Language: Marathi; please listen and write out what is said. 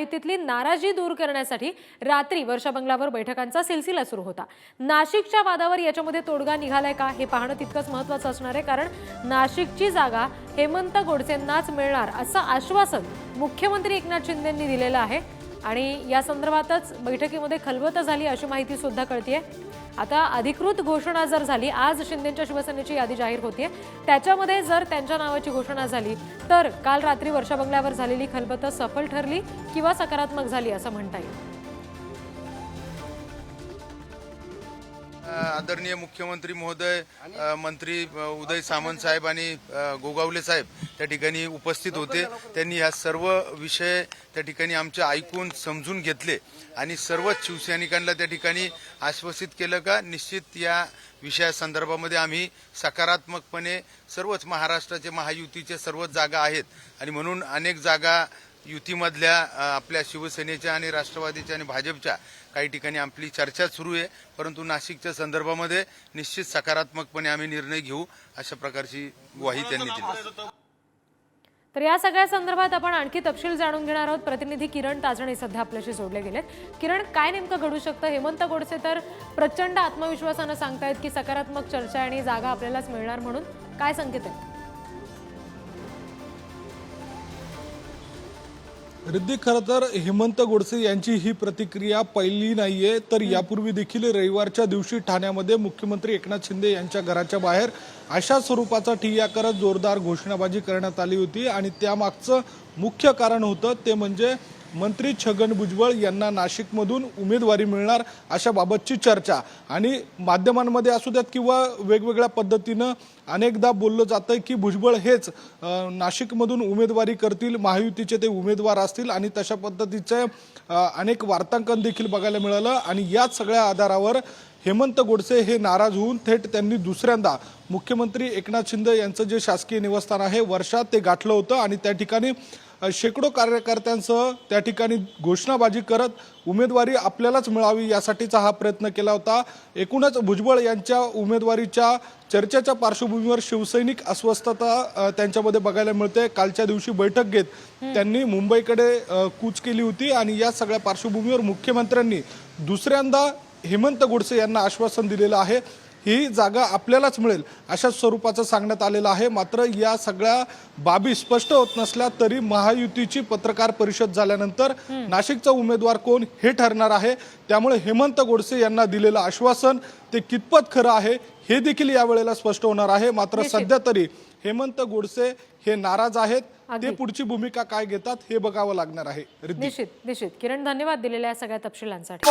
महायुतीतली नाराजी दूर करण्यासाठी रात्री वर्षा बंगलावर बैठकांचा सिलसिला सुरू होता. नाशिकच्या वादावर याच्यामध्ये तोडगा निघालाय का हे पाहणं तितकंच महत्वाचं असणार आहे कारण नाशिकची जागा हेमंत गोडसेंनाच मिळणार असं आश्वासन मुख्यमंत्री एकनाथ शिंदेंनी दिलेलं आहे. आणि या संदर्भातच बैठकीमध्ये खलबत झाली अशी माहिती सुद्धा कळतीये. आता अधिकृत घोषणा जर झाली आज शिंदेच्या शिवसेनेची यादी जाहीर होतीये. त्याच्यामध्ये जर त्यांच्या नावाची घोषणा झाली तर काल रात्री वर्षा बंगल्यावर झालेली खलबत सफल ठरली किंवा सकारात्मक झाली असं म्हणता येईल. आदरणीय मुख्यमंत्री महोदय मंत्री उदय सामंत साहेब आणि गोगावले साहेब त्या ठिकाणी उपस्थित होते. त्यांनी ह्या सर्व विषय त्या ठिकाणी आमचे ऐकून समजून घेतले आणि सर्वच शिवसैनिकांना त्या ठिकाणी आश्वासित केलं का निश्चित या विषयासंदर्भामध्ये आम्ही सकारात्मकपणे सर्वच महाराष्ट्राचे महायुतीचे सर्वच जागा आहेत आणि म्हणून अनेक जागा युतीमधल्या आपल्या शिवसेनेच्या आणि राष्ट्रवादीच्या आणि भाजपच्या काही ठिकाणी आपली चर्चा सुरू आहे. परंतु नाशिकच्या संदर्भामध्ये निश्चित सकारात्मकपणे आम्ही निर्णय घेऊ अशा प्रकारची ग्वाही त्यांनी दिली. तर या सगळ्या संदर्भात आपण आणखी तपशील जाणून घेणार आहोत. प्रतिनिधी किरण ताजणे सध्या आपल्याशी जोडले गेलेत. किरण काय नेमकं घडू शकतं? हेमंत गोडसे तर प्रचंड आत्मविश्वासानं सांगतायत की सकारात्मक चर्चा आणि जागा आपल्यालाच मिळणार म्हणून. काय संकेत आहेत? रिद्धी खरं तर हेमंत गोडसे यांची ही प्रतिक्रिया पहिली नाहीये तर यापूर्वी देखील रविवारच्या दिवशी ठाण्यामध्ये मुख्यमंत्री एकनाथ शिंदे यांच्या घराच्या बाहेर अशा स्वरूपाचा ठिय्या करत जोरदार घोषणाबाजी करण्यात आली होती. आणि त्यामागचं मुख्य कारण होतं ते म्हणजे मंत्री छगन भुजबळ यांना नाशिकमधून उमेदवारी मिळणार अशा बाबतची चर्चा. आणि माध्यमांमध्ये असू द्यात किंवा वेगवेगळ्या पद्धतीनं अनेकदा बोललं जातं की भुजबळ हेच नाशिकमधून उमेदवारी करतील महायुतीचे ते उमेदवार असतील आणि तशा पद्धतीचे अनेक वार्तांकन देखील बघायला मिळालं. आणि याच सगळ्या आधारावर हेमंत गोडसे हे नाराज होऊन थेट त्यांनी दुसऱ्यांदा मुख्यमंत्री एकनाथ शिंदे यांचं जे शासकीय निवासस्थान आहे वर्षात ते गाठलं होतं. आणि त्या ठिकाणी शेकडो कार्यकर्त्यांसह त्या ठिकाणी घोषणाबाजी करत उमेदवारी आपल्यालाच मिळावी यासाठीचा हा प्रयत्न केला होता. एकूणच भुजबळ यांच्या उमेदवारीच्या चर्चेच्या पार्श्वभूमीवर शिवसैनिक अस्वस्थता त्यांच्यामध्ये बघायला मिळते. कालच्या दिवशी बैठक घेत त्यांनी मुंबईकडे कूच केली होती आणि या सगळ्या पार्श्वभूमीवर मुख्यमंत्र्यांनी दुसऱ्यांदा हेमंत गोडसे यांना आश्वासन दिलेलं आहे. ही जागा आपल्यालाच मिळेल अशा स्वरूपाचं सांगण्यात आलेलं आहे. मात्र या सगळ्या बाबी स्पष्ट होत नसल्या तरी महायुतीची पत्रकार परिषद झाल्यानंतर नाशिकचा उमेदवार कोण हे ठरणार आहे. त्यामुळे हेमंत गोडसे यांना दिलेलं आश्वासन ते कितपत खरं आहे हे देखील यावेळेला स्पष्ट होणार आहे. मात्र. सध्या तरी हेमंत गोडसे हे नाराज आहेत. ते पुढची भूमिका काय घेतात हे बघावं लागणार आहे. निश्चित निश्चित. किरण धन्यवाद दिलेल्या सगळ्या तपशिलांसाठी.